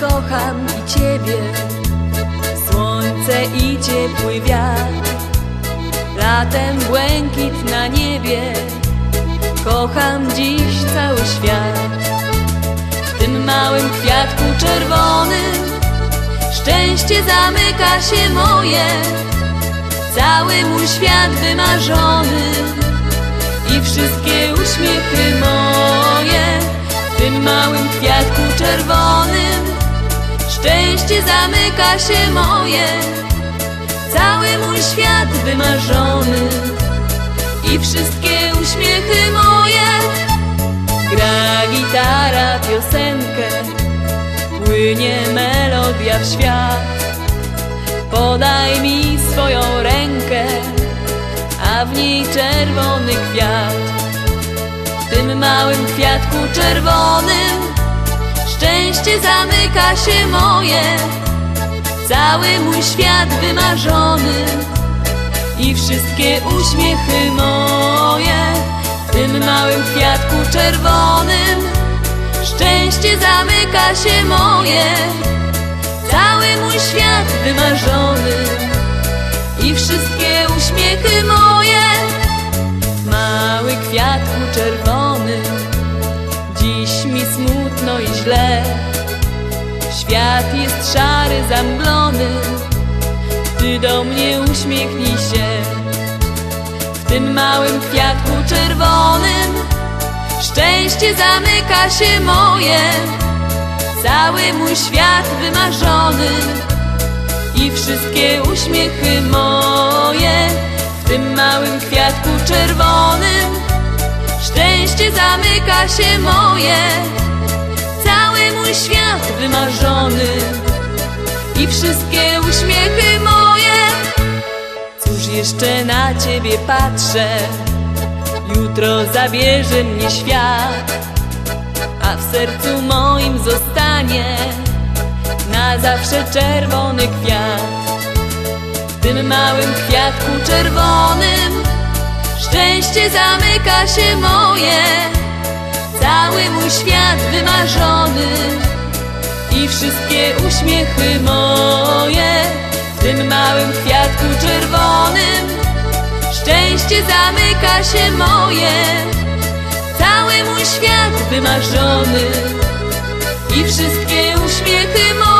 kocham i Ciebie, słońce i ciepły wiatr, latem błękit na niebie, kocham dziś cały świat. W tym małym kwiatku czerwonym szczęście zamyka się moje, cały mój świat wymarzony i wszystkie uśmiechy moje w tym małym kwiatku czerwonym. Szczęście zamyka się moje, cały mój świat wymarzony i wszystkie uśmiechy moje. Gra gitara piosenkę, płynie melodia w świat. Podaj mi swoją rękę, a w niej czerwony kwiat. Małym kwiatku czerwonym. Szczęście zamyka się moje, cały mój świat wymarzony. I wszystkie uśmiechy moje. W tym małym kwiatku czerwonym. Szczęście zamyka się moje, cały mój świat wymarzony. I wszystkie uśmiechy moje. Mały kwiatku czerwony, źle. Świat jest szary, zamglony, ty do mnie uśmiechnij się. W tym małym kwiatku czerwonym szczęście zamyka się moje, cały mój świat wymarzony i wszystkie uśmiechy moje w tym małym kwiatku czerwonym. Szczęście zamyka się moje, cały mój świat wymarzony i wszystkie uśmiechy moje. Cóż jeszcze na ciebie patrzę, jutro zabierze mnie świat, a w sercu moim zostanie na zawsze czerwony kwiat. W tym małym kwiatku czerwonym szczęście zamyka się moje, cały mój świat wymarzony i wszystkie uśmiechy moje. W tym małym kwiatku czerwonym szczęście zamyka się moje, cały mój świat wymarzony i wszystkie uśmiechy moje.